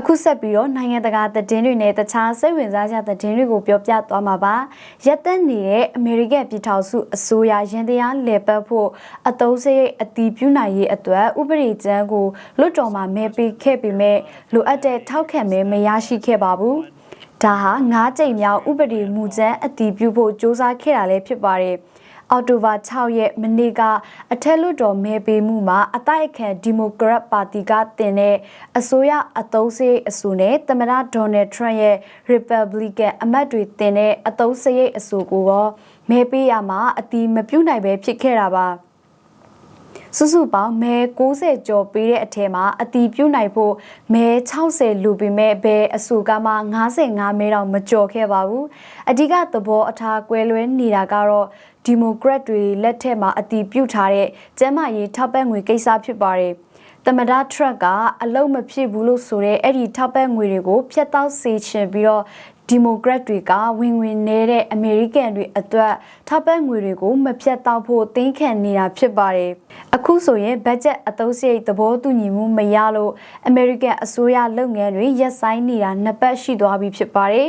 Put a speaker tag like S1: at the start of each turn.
S1: အခုဆက်ပြီးတော့နိုင်ငံတကာသတင်းတွေနဲ့တခြားစိတ်ဝင်စားစရာသတင်းတွေကိုပြောပြသွားမှာပါရက်သက်နေတဲ့အမေရိကန်ပြည်ထောင်စုအစိုးရရန်တရားလည်ပတ်ဖို့အသုံးစရိတ်အတီးပြုနိုင်ရေးအတွက်ဥပဒေကျမ်းကိုလွတ်တော်မှာမဲပေးခဲ့ပေမဲ့လိုအပ်တဲ့ထောက်ခံမဲမရရှိခဲ့ပါဘူးဒါဟာ၅ကြိမ်မြောက်ဥပဒေမူကျမ်းအတီးပြုဖို့စ조사ခဲ့တာလည်းဖြစ်ပါတယ် အော်တိုဘာ6ရက်မနေ့ကအထက်လွှတ်တော်မဲပေးမှုမှာအတိုက်အခံဒီမိုကရက်ပါတီကတင်တဲ့အစိုးရအသုံးစရိတ်အဆိုနဲ့သမ္မတဒေါ်နယ်ထရန့်ရဲ့ Republican အမတ်တွေတင်တဲ့အသုံးစရိတ်အဆိုကိုရောမဲပေးရမှာအတီးမပြုတ်နိုင်ပဲဖြစ်ခဲ့တာပါစုစုပေါင်းမဲ60ကျော်ပေးတဲ့အထက်မှာအတီးပြုတ်နိုင်ဖို့မဲ60လူပေမဲ့ဘယ်အဆိုကမှ55မဲတောင်မကျော်ခဲ့ပါဘူးအဓိကသဘောအထားကွဲလွဲနေတာကတော့ ဒီမိုကရက်တွေလက်ထက်မှာအတီးပြုတ်ထားတဲ့ကျန်းမာရေးထောက်ပံ့ငွေကိစ္စဖြစ်ပါတယ်တမဒထရက်ကအလုံးမဖြစ်ဘူးလို့ဆိုတဲ့အဲ့ဒီထောက်ပံ့ငွေတွေကိုဖျက်တောက်စေချင်ပြီးတော့ဒီမိုကရက်တွေကဝင်ဝင်နေတဲ့အမေရိကန်တွေအတွက်ထောက်ပံ့ငွေတွေကိုမဖြတ်တောက်ဖို့တင်းခံနေတာဖြစ်ပါတယ်။အခုဆိုရင်ဘတ်ဂျက်အသုံးစရိတ်သဘောတူညီမှုမရလို့အမေရိကန်အစိုးရလုပ်ငန်းတွေရပ်ဆိုင်းနေတာနှစ်ပတ်ရှိသွားပြီဖြစ်ပါတယ်